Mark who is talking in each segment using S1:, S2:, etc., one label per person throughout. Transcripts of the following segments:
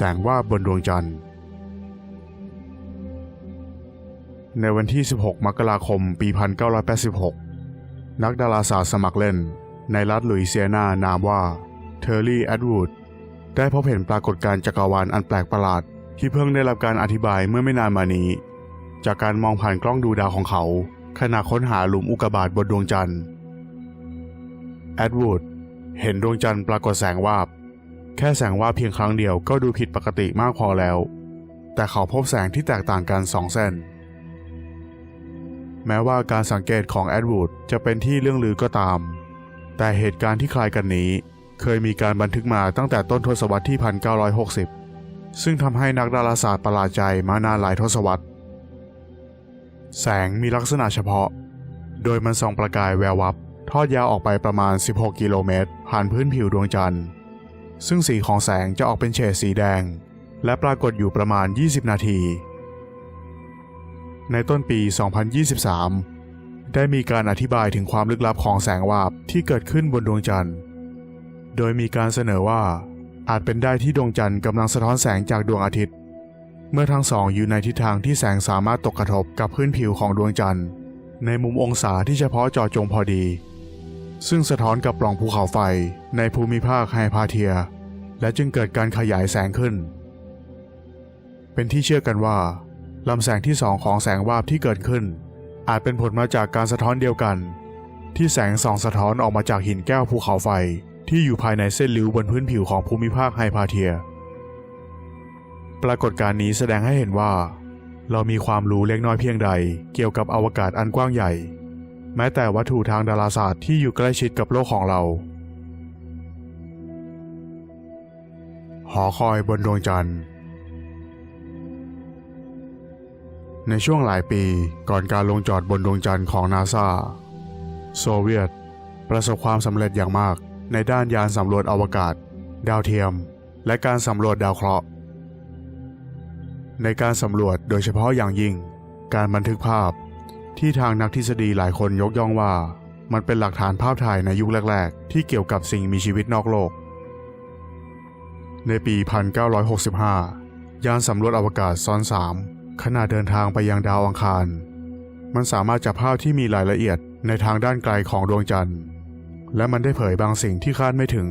S1: แสงวาบบนดวงจันทร์ ในวันที่ 16 มกราคม ปี 1986 นักดาราศาสตร์สมัครเล่น ในรัฐลุยเซียนานามว่าเทอร์รี่แอดวูดได้พบเห็นปรากฏการณ์จักรวาลอันแปลกประหลาด ที่เพิ่งได้รับการอธิบายเมื่อไม่นานมานี้ จากการมองผ่านกล้องดูดาวของเขา ขณะค้นหาหลุมอุกกาบาตบนดวงจันทร์แอดวูดเห็นดวงจันทร์ปรากฏแสงวาบ แค่แสงว่าเพียงครั้งเดียวก็ดูผิดปกติมากพอแล้ว แต่เขาพบแสงที่แตกต่างกันสองเส้น แม้ว่าการสังเกตของแอดวูดจะเป็นที่เรื่องลือก็ตาม แต่เหตุการณ์ที่คล้ายกันนี้ เคยมีการบันทึกมาตั้งแต่ต้นทศวรรษที่ 1960 ซึ่งทำให้นักดาราศาสตร์ประหลาดใจมานานหลายทศวรรษ แสงมีลักษณะเฉพาะ โดยมันส่องประกายแวววับทอดยาวออกไปประมาณ 16 กิโลเมตร ผ่านพื้นผิวดวงจันทร์ ซึ่งสีของแสงจะออกเป็นเฉดสีแดง และปรากฏอยู่ประมาณ 20 นาที ในต้นปี 2023 ได้มีการอธิบายถึงความลึกลับของแสงวาบที่เกิดขึ้นบนดวงจันทร์ โดยมีการเสนอว่าอาจเป็นได้ที่ดวงจันทร์กำลังสะท้อนแสงจากดวงอาทิตย์ เมื่อทั้งสองอยู่ในทิศทางที่แสงสามารถตกกระทบกับพื้นผิวของดวงจันทร์ ในมุมองศาที่เฉพาะเจาะจงพอดี ซึ่งสะท้อนกับปล่องภูเขาไฟในภูมิภาคไฮพาเทีย และจึงเกิดการขยายแสงขึ้น เป็นที่เชื่อกันว่าลำแสงที่สองของแสงวาบที่เกิดขึ้น อาจเป็นผลมาจากการสะท้อนเดียวกัน ที่แสงส่องสะท้อนออกมาจากหินแก้วภูเขาไฟที่อยู่ภายในเส้นริ้วบนพื้นผิวของภูมิภาคไฮพาเทีย ปรากฏการณ์นี้แสดงให้เห็นว่า เรามีความรู้เล็กน้อยเพียงใดเกี่ยวกับอวกาศอันกว้างใหญ่ แม้แต่วัตถุทางดาราศาสตร์ที่อยู่ใกล้ชิดกับโลกของเรา หอคอยบนดวงจันทร์ ในช่วงหลายปีก่อนการลงจอดบนดวงจันทร์ของนาซาโซเวียต ประสบความสำเร็จอย่างมากในด้านยานสำรวจอวกาศ ดาวเทียม และการสำรวจดาวเคราะห์ ในการสำรวจโดยเฉพาะอย่างยิ่ง การบันทึกภาพ ที่ทางนักทฤษฎีหลายคนยกย่องว่า มันเป็นหลักฐานภาพถ่ายในยุคแรก ๆ ที่เกี่ยวกับสิ่งมีชีวิตนอกโลก ในปี 1965 ยานสำรวจอวกาศซอน 3 ขณะเดินทางไปยังดาวอังคาร มันสามารถจับภาพที่มีรายละเอียดในทางด้านไกลของดวงจันทร์ และมันได้เผยบางสิ่งที่คาดไม่ถึง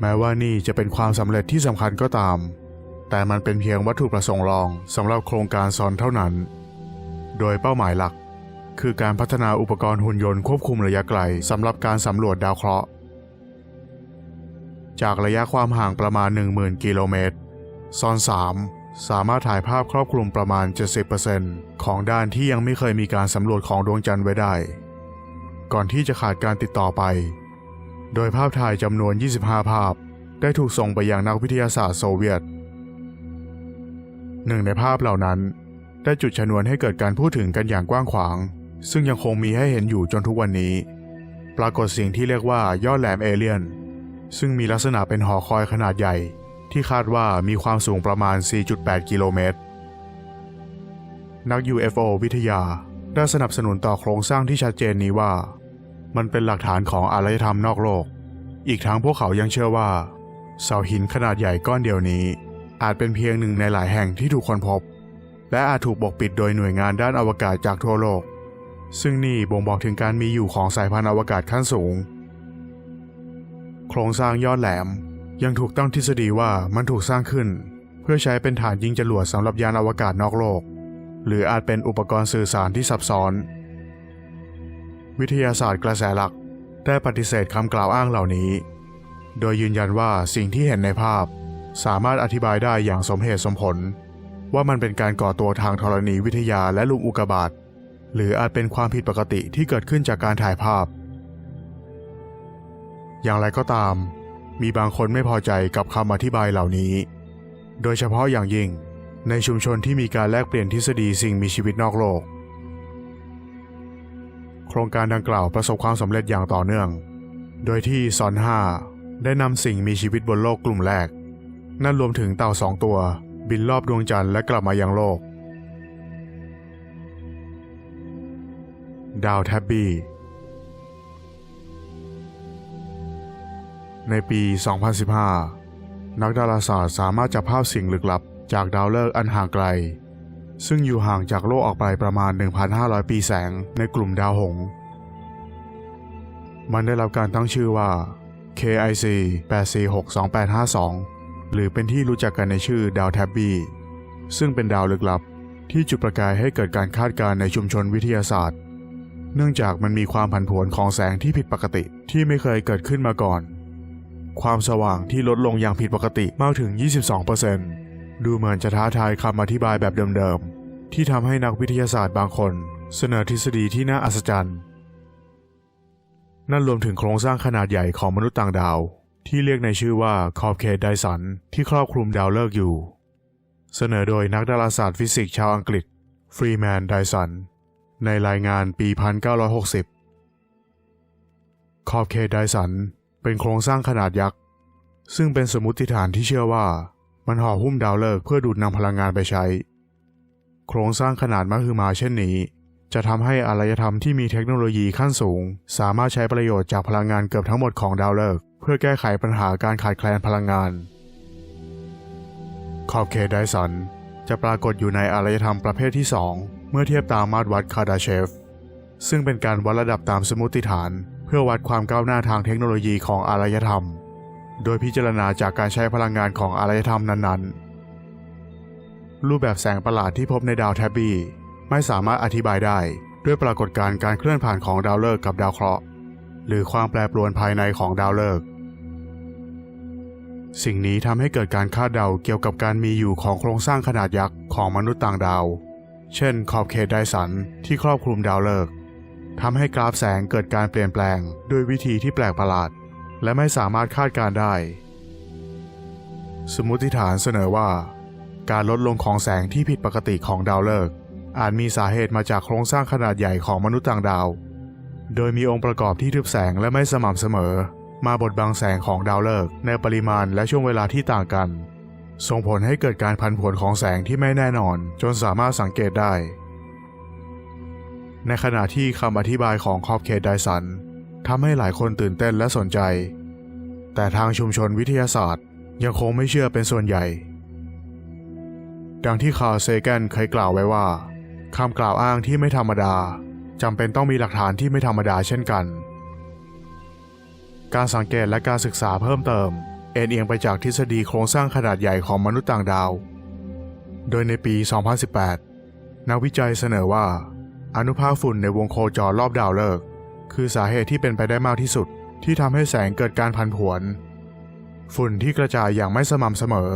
S1: แม้ว่านี่จะเป็นความสำเร็จที่สำคัญก็ตาม แต่มันเป็นเพียงวัตถุประสงค์รองสำหรับโครงการซอนเท่านั้น โดยเป้าหมายหลัก คือการพัฒนาอุปกรณ์หุ่นยนต์ควบคุมระยะไกลสำหรับการสำรวจดาวเคราะห์จากระยะความห่างประมาณ 10,000 กิโลเมตรซอน 3 สามารถถ่ายภาพครอบคลุมประมาณ 70%ของด้านที่ยังไม่เคยมีการสำรวจของดวงจันทร์ไว้ได้ ก่อนที่จะขาดการติดต่อไป โดยภาพถ่ายจำนวน 25 ภาพ ได้ถูกส่งไปยังนักวิทยาศาสตร์โซเวียต หนึ่งในภาพเหล่านั้น ได้จุดชนวนให้เกิดการพูดถึงกันอย่างกว้างขวาง ซึ่งยังคงมีให้เห็นอยู่จนทุกวันนี้ ปรากฏสิ่งที่เรียกว่ายอดแหลมเอเลียน ซึ่งมีลักษณะเป็นหอคอยขนาดใหญ่ ที่คาดว่ามีความสูงประมาณ 4.8 กิโลเมตร นัก UFO วิทยาได้สนับสนุนต่อโครงสร้างที่ชัดเจนนี้ว่า มันเป็นหลักฐานของอารยธรรมนอกโลก อีกทั้งพวกเขายังเชื่อว่าเสาหินขนาดใหญ่ก้อนเดียวนี้ อาจเป็นเพียงหนึ่งในหลายแห่งที่ถูกค้นพบ และอาจถูกปกปิดโดยหน่วยงานด้านอวกาศจากทั่วโลก ซึ่งนี่บ่งบอกถึงการมีอยู่ของสายพันธุ์อวกาศขั้นสูง โครงสร้างยอดแหลมยังถูกตั้งทฤษฎีว่ามันถูกสร้างขึ้น เพื่อใช้เป็นฐานยิงจรวดสำหรับยานอวกาศนอกโลก หรืออาจเป็นอุปกรณ์สื่อสารที่ซับซ้อน วิทยาศาสตร์กระแสหลักได้ปฏิเสธคำกล่าวอ้างเหล่านี้ โดยยืนยันว่าสิ่งที่เห็นในภาพ สามารถอธิบายได้อย่างสมเหตุสมผล ว่ามันเป็นการก่อตัวทางธรณีวิทยาและลูกอุกบาตหรืออาจเป็นความผิดปกติที่เกิดขึ้นจากการถ่ายภาพ อย่างไรก็ตาม มีบางคนไม่พอใจกับคำอธิบายเหล่านี้ โดยเฉพาะอย่างยิ่งในชุมชนที่มีการแลกเปลี่ยนทฤษฎีสิ่งมีชีวิตนอกโลก โครงการดังกล่าวประสบความสำเร็จอย่างต่อเนื่อง โดยที่ซอน5ได้นำสิ่งมีชีวิตบนโลกกลุ่มแรก นั่นรวมถึงเต่าสองตัว บินรอบดวงจันทร์และกลับมายังโลก ดาวแทบบี้ ในปี 2015 นักดาราศาสตร์สามารถจับภาพสิ่งลึกลับจากดาวฤกษ์อันห่างไกล ซึ่งอยู่ห่างจากโลกออกไปประมาณ 1,500 ปีแสงในกลุ่มดาวหง มันได้รับการตั้งชื่อว่า KIC 8462852 หรือเป็นที่รู้จักกันในชื่อดาวแท็บบี้ซึ่งเป็นดาวลึกลับที่จุดประกายให้เกิดการคาดการณ์ในชุมชนวิทยาศาสตร์ เนื่องจากมันมีความผันผวนของแสงที่ผิดปกติที่ไม่เคยเกิดขึ้นมาก่อน ความสว่างที่ลดลงอย่างผิดปกติมากถึง 22%ดูเหมือนจะท้าทายคำอธิบายแบบเดิมๆ ที่ทำให้นักวิทยาศาสตร์บางคน เสนอทฤษฎีที่น่าอัศจรรย์ นั่นรวมถึงโครงสร้างขนาดใหญ่ของมนุษย์ต่างดาว ที่เรียกในชื่อว่าขอบเขตไดสันที่ครอบคลุมดาวฤกษ์อยู่ เสนอโดยนักดาราศาสตร์ฟิสิกส์ชาวอังกฤษฟรีแมนไดสันในรายงานปี 1960 ขอบเขตไดสันเป็นโครงสร้างขนาดยักษ์ ซึ่งเป็นสมมติฐานที่เชื่อว่ามันห่อหุ้มดาวฤกษ์เพื่อดูดนำพลังงานไปใช้ โครงสร้างขนาดมหึมาเช่นนี้ จะทำให้อารยธรรมที่มีเทคโนโลยีขั้นสูง สามารถใช้ประโยชน์จากพลังงานเกือบทั้งหมดของดาวฤกษ์ เพื่อแก้ไขปัญหาการขาดแคลนพลังงาน ขอบเขตไดสันจะปรากฏอยู่ในอารยธรรมประเภทที่ 2 เมื่อเทียบตามมาตรวัดคาร์ดาเชฟ ซึ่งเป็นการวัดระดับตามสมมติฐาน เพื่อวัดความก้าวหน้าทางเทคโนโลยีของอารยธรรม โดยพิจารณาจากการใช้พลังงานของอารยธรรมนั้นๆ รูปแบบแสงประหลาดที่พบในดาวแทบบี้ไม่สามารถอธิบายได้ด้วยปรากฏการณ์การเคลื่อนผ่านของดาวฤกษ์กับดาวเคราะห์ หรือความแปรปรวนภายในของดาวฤกษ์สิ่งนี้ทำให้เกิดการคาดเดาเกี่ยวกับการมีอยู่ของโครงสร้างขนาดยักษ์ของมนุษย์ต่างดาว เช่น ขอบเขตไดสันที่ครอบคลุมดาวฤกษ์ทำให้กราฟแสงเกิดการเปลี่ยนแปลงด้วยวิธีที่แปลกประหลาด และไม่สามารถคาดการได้ สมมติฐานเสนอว่า การลดลงของแสงที่ผิดปกติของดาวฤกษ์อาจมีสาเหตุมาจากโครงสร้างขนาดใหญ่ของมนุษย์ต่างดาว โดยมีองค์ประกอบที่ทึบแสงและไม่สม่ำเสมอ มาบดบังแสงของดาวฤกษ์ในปริมาณและช่วงเวลาที่ต่างกัน ส่งผลให้เกิดการพันผวนของแสงที่ไม่แน่นอน จนสามารถสังเกตได้ ในขณะที่คำอธิบายของขอบเขตไดสันทำให้หลายคนตื่นเต้นและสนใจ แต่ทางชุมชนวิทยาศาสตร์ ยังคงไม่เชื่อเป็นส่วนใหญ่ ดังที่คาร์เซแกนเคยกล่าวไว้ว่าคำกล่าวอ้างที่ไม่ธรรมดา จำเป็นต้องมีหลักฐานที่ไม่ธรรมดาเช่นกัน การสังเกตและการศึกษาเพิ่มเติม เอ็นเอียงไปจากทฤษฎีโครงสร้างขนาดใหญ่ของมนุษย์ต่างดาว โดยในปี 2018 นักวิจัยเสนอว่า อนุภาคฝุ่นในวงโคจรรอบดาวฤกษ์คือสาเหตุที่เป็นไปได้มากที่สุดที่ทำให้แสงเกิดการพันผวน ฝุ่นที่กระจายอย่างไม่สม่ำเสมอ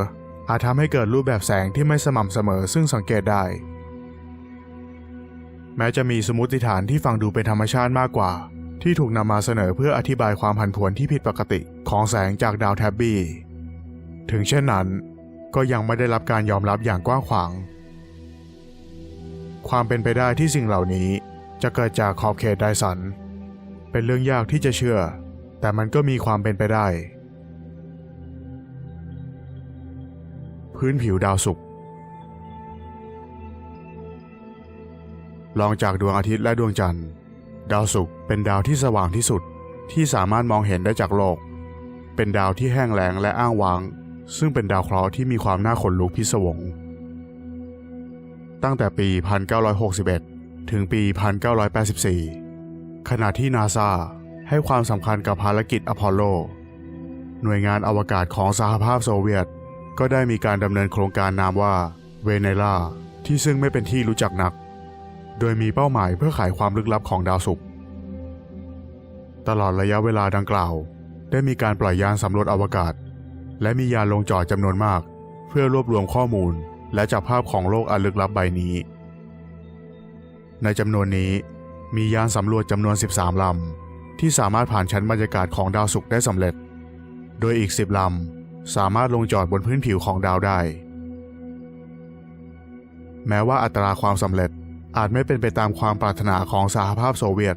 S1: อาจทำให้เกิดรูปแบบแสงที่ไม่สม่ำเสมอซึ่งสังเกตได้ แม้จะมีสมมติฐานที่ฟังดูเป็นธรรมชาติมากกว่า ที่ถูกนำมาเสนอเพื่ออธิบายความผันผวนที่ผิดปกติของแสงจากดาวแทบบี้ ถึงเช่นนั้น ก็ยังไม่ได้รับการยอมรับอย่างกว้างขวาง ความเป็นไปได้ที่สิ่งเหล่านี้จะเกิดจากขอบเขตไดสัน เป็นเรื่องยากที่จะเชื่อ แต่มันก็มีความเป็นไปได้ พื้นผิวดาวศุกร์ รองจากดวงอาทิตย์และดวงจันทร์ ดาวศุกร์เป็นดาวที่สว่างที่สุดที่สามารถมองเห็นได้จากโลก เป็นดาวที่แห้งแล้งและอ้างว้าง ซึ่งเป็นดาวเคราะห์ที่มีความน่าขนลุกพิศวง ตั้งแต่ปี 1961 ถึงปี 1984 ขณะที่นาซาให้ความสำคัญกับภารกิจอพอลโล หน่วยงานอวกาศของสหภาพโซเวียต ก็ได้มีการดำเนินโครงการนามว่าเวเนล่าที่ซึ่งไม่เป็นที่รู้จักนัก โดยมีเป้าหมายเพื่อไขความลึกลับของดาวศุกร์ตลอดระยะเวลาดังกล่าว ได้มีการปล่อยยานสำรวจอวกาศ และมียานลงจอดจำนวนมาก เพื่อรวบรวมข้อมูลและจับภาพของโลกอันลึกลับใบนี้ ในจำนวนนี้มียานสำรวจจำนวน 13 ลำ ที่สามารถผ่านชั้นบรรยากาศของดาวศุกร์ได้สำเร็จ โดยอีก 10 ลำ สามารถลงจอดบนพื้นผิวของดาวได้ แม้ว่าอัตราความสำเร็จ อาจไม่เป็นไปตามความปรารถนาของสหภาพโซเวียต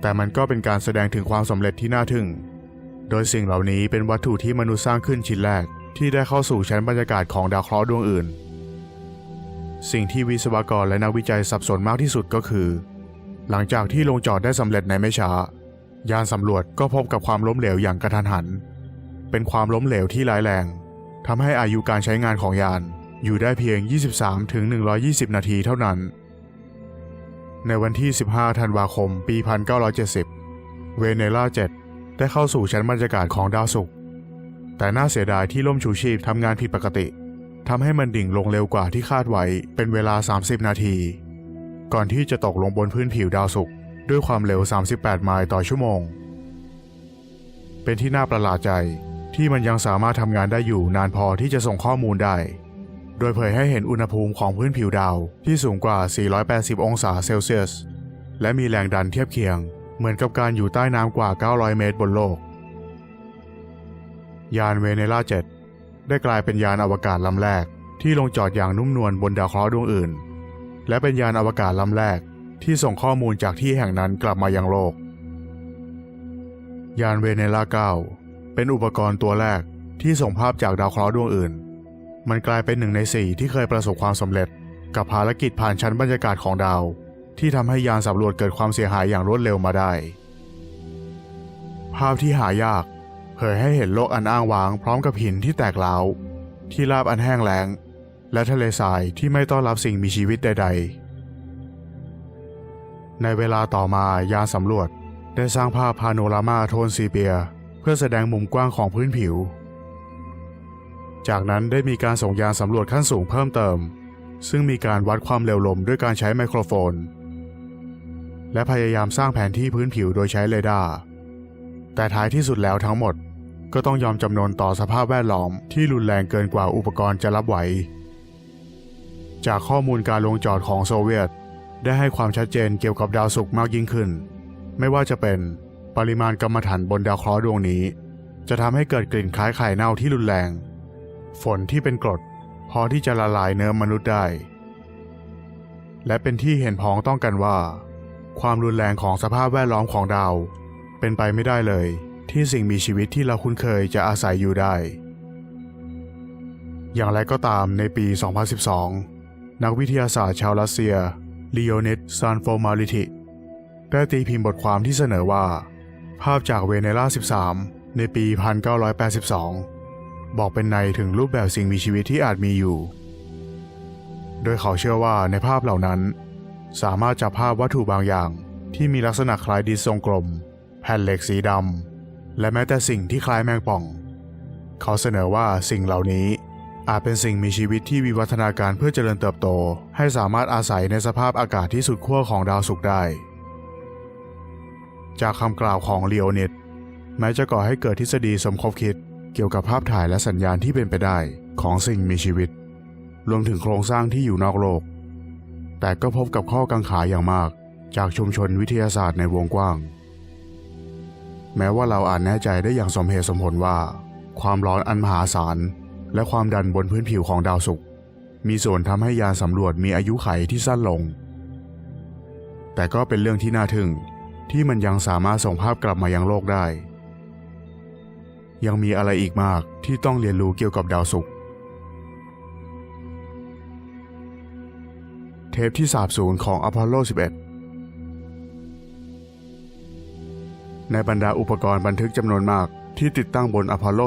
S1: แต่มันก็เป็นการแสดงถึงความสำเร็จที่น่าทึ่ง โดยสิ่งเหล่านี้เป็นวัตถุที่มนุษย์สร้างขึ้นชิ้นแรก ที่ได้เข้าสู่ชั้นบรรยากาศของดาวเคราะห์ดวงอื่น สิ่งที่วิศวกรและนักวิจัยสับสนมากที่สุดก็คือ หลังจากที่ลงจอดได้สำเร็จในไม่ช้ายานสำรวจก็พบกับความล้มเหลวอย่างกระทันหัน เป็นความล้มเหลวที่ร้ายแรงทำให้อายุการใช้งานของยานอยู่ได้เพียง 23ถึง120 นาทีเท่านั้น ในวันที่ 15 ธันวาคม ปี 1970 เวเนล่า 7 ได้เข้าสู่ชั้นบรรยากาศของดาวศุกร์ แต่น่าเสียดายที่ล่มชูชีพทำงานผิดปกติ ทำให้มันดิ่งลงเร็วกว่าที่คาดไว้เป็นเวลา 30 นาที ก่อนที่จะตกลงบนพื้นผิวดาวศุกร์ด้วยความเร็ว 38 ไมล์ต่อชั่วโมง เป็นที่น่าประหลาดใจที่มันยังสามารถทำงานได้อยู่นานพอที่จะส่งข้อมูลได้ โดยเผยให้เห็นอุณหภูมิของพื้นผิวดาวที่สูงกว่า 480 องศาเซลเซียส และมีแรงดันเทียบเคียง เหมือนกับการอยู่ใต้น้ำกว่า 900 เมตรบนโลก ยานเวเนล่า 7 ได้กลายเป็นยานอวกาศลำแรกที่ลงจอดอย่างนุ่มนวลบนดาวเคราะห์ดวงอื่น และเป็นยานอวกาศลำแรกที่ส่งข้อมูลจากที่แห่งนั้นกลับมายังโลก ยานเวเนล่า 9 เป็นอุปกรณ์ตัวแรกที่ส่งภาพจากดาวเคราะห์ดวงอื่น มันกลายเป็นหนึ่งในสี่ที่เคยประสบความสำเร็จ กับภารกิจผ่านชั้นบรรยากาศของดาว ที่ทำให้ยานสำรวจเกิดความเสียหายอย่างรวดเร็วมาได้ ภาพที่หายากเผยให้เห็นโลกอันอ้างว้างพร้อมกับหินที่แตกร้าวที่ราบอันแห้งแล้ง และทะเลทรายที่ไม่ต้อนรับสิ่งมีชีวิตใด ๆ ในเวลาต่อมายานสำรวจได้สร้างภาพพาโนรามาโทนซีเปีย เพื่อแสดงมุมกว้างของพื้นผิว จากนั้นได้มีการส่งยานสำรวจขั้นสูงเพิ่มเติม ซึ่งมีการวัดความเร็วลมด้วยการใช้ไมโครโฟน และพยายามสร้างแผนที่พื้นผิวโดยใช้เรดาร์แต่ท้ายที่สุดแล้วทั้งหมด ก็ต้องยอมจำนนต่อสภาพแวดล้อมที่รุนแรงเกินกว่าอุปกรณ์จะรับไหว จากข้อมูลการลงจอดของโซเวียต ได้ให้ความชัดเจนเกี่ยวกับดาวศุกร์มากยิ่งขึ้น ไม่ว่าจะเป็นปริมาณกรรมฐานบนดาวเคราะห์ดวงนี้ จะทำให้เกิดกลิ่นคล้ายไข่เน่าที่รุนแรง ฝนที่เป็นกรดพอที่จะละลายเนื้อมนุษย์ได้ และเป็นที่เห็นพ้องต้องกันว่า ความรุนแรงของสภาพแวดล้อมของดาว เป็นไปไม่ได้เลย ที่สิ่งมีชีวิตที่เราคุ้นเคยจะอาศัยอยู่ได้ อย่างไรก็ตามในปี 2012 นักวิทยาศาสตร์ชาวรัสเซียลีโอนิดซานโฟมาลิติได้ตีพิมพ์บทความที่เสนอว่า ภาพจากเวเนล่า 13 ในปี 1982 บอกเป็นในถึงรูปแบบสิ่งมีชีวิตที่อาจมีอยู่ โดยเขาเชื่อว่าในภาพเหล่านั้น สามารถจับภาพวัตถุบางอย่าง ที่มีลักษณะคล้ายดินทรงกลม แผ่นเหล็กสีดำและแม้แต่สิ่งที่คล้ายแมงป่อง เขาเสนอว่าสิ่งเหล่านี้อาจเป็นสิ่งมีชีวิตที่วิวัฒนาการเพื่อเจริญเติบโต ให้สามารถอาศัยในสภาพอากาศที่สุดขั้วของดาวศุกร์ได้ จากคำกล่าวของเลโอนิดแม้จะก่อให้เกิดทฤษฎีสมคบคิด เกี่ยวกับภาพถ่ายและสัญญาณที่เป็นไปได้ของสิ่งมีชีวิต รวมถึงโครงสร้างที่อยู่นอกโลก แต่ก็พบกับข้อกังขาอย่างมากจากชุมชนวิทยาศาสตร์ในวงกว้าง แม้ว่าเราอาจแน่ใจได้อย่างสมเหตุสมผลว่า ความร้อนอันมหาศาลและความดันบนพื้นผิวของดาวศุกร์มีส่วนทำให้ยานสำรวจมีอายุไขที่สั้นลง แต่ก็เป็นเรื่องที่น่าทึ่งที่มันยังสามารถส่งภาพกลับมายังโลกได้ ยังมีอะไรอีกมากที่ต้องเรียนรู้เกี่ยวกับดาวศุกร์เทปที่สาบสูญของอพอลโล 11 ในบรรดาอุปกรณ์บันทึกจำนวนมากที่ติดตั้งบนอพอลโล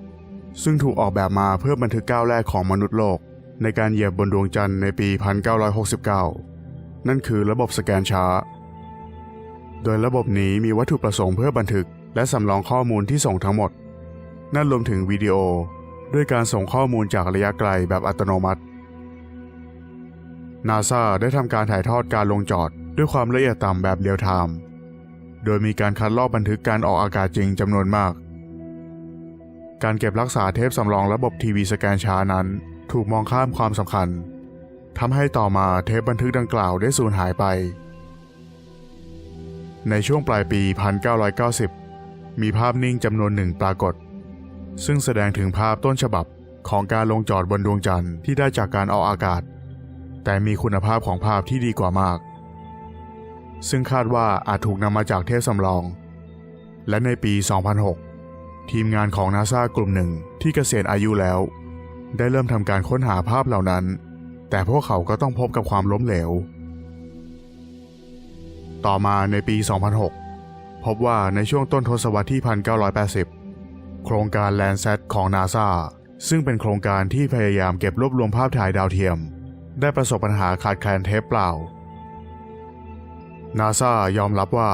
S1: 11 ซึ่งถูกออกแบบมาเพื่อบันทึกก้าวแรกของมนุษย์โลก ในการเหยียบบนดวงจันทร์ในปี 1969 นั่นคือระบบสแกนช้า โดยระบบนี้มีวัตถุประสงค์เพื่อบันทึกและสำรองข้อมูลที่ส่งทั้งหมด นั่นรวมถึงวิดีโอ ด้วยการส่งข้อมูลจากระยะไกลแบบอัตโนมัติ นาซาได้ทำการถ่ายทอดการลงจอดด้วยความละเอียดต่ำแบบเรียลไทม์โดยมีการคัดลอกบันทึกการออกอากาศจริงจำนวนมาก การเก็บรักษาเทปสำรองระบบทีวีสแกนช้านั้น ถูกมองข้ามความสำคัญทำให้ต่อมาเทปบันทึกดังกล่าวได้สูญหายไป ในช่วงปลายปี 1990 มีภาพนิ่งจำนวนหนึ่งปรากฏ ซึ่งแสดงถึงภาพต้นฉบับของการลงจอดบนดวงจันทร์ที่ได้จากการออกอากาศ แต่มีคุณภาพของภาพที่ดีกว่ามาก ซึ่งคาดว่าอาจถูกนำมาจากเทปสำรอง และในปี 2006 ทีมงานของนาซากลุ่มหนึ่งที่เกษียณอายุแล้ว ได้เริ่มทำการค้นหาภาพเหล่านั้น แต่พวกเขาก็ต้องพบกับความล้มเหลว ต่อมาในปี 2006 พบว่าในช่วงต้นทศวรรษที่ 1980 โครงการแลนแซของนาซาซึ่งเป็นโครงการที่พยายามเก็บรวบรวมภาพถ่ายดาวเทียม ได้ประสบปัญหาขาดแคลนเทปเปล่านาซายอมรับว่า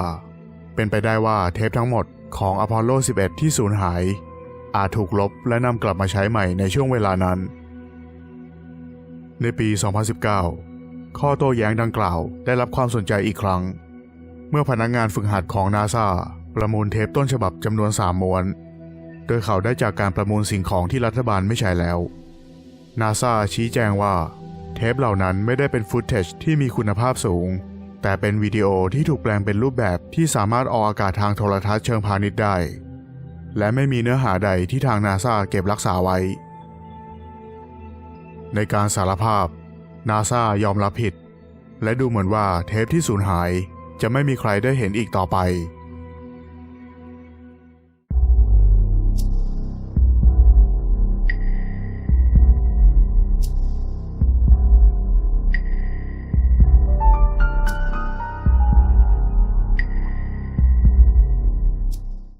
S1: เป็นไปได้ว่าเทปทั้งหมดของอพอลโล 11 ที่สูญหาย อาจถูกลบและนำกลับมาใช้ใหม่ในช่วงเวลานั้น ในปี 2019 ข้อโต้แย้งดังกล่าวได้รับความสนใจอีกครั้ง เมื่อพนักงานฝึกหัดของนาซาประมูลเทปต้นฉบับจำนวน 3 ม้วน โดยเขาได้จากการประมูลสิ่งของที่รัฐบาลไม่ใช้แล้ว นาซาชี้แจงว่า เทปเหล่านั้นไม่ได้เป็นฟุตเทจที่มีคุณภาพสูง แต่เป็นวิดีโอที่ถูกแปลงเป็นรูปแบบที่สามารถออกอากาศทางโทรทัศน์เชิงพาณิชย์ได้ และไม่มีเนื้อหาใดที่ทางนาซาเก็บรักษาไว้ ในการสารภาพ นาซายอมรับผิด และดูเหมือนว่าเทปที่สูญหายจะไม่มีใครได้เห็นอีกต่อไป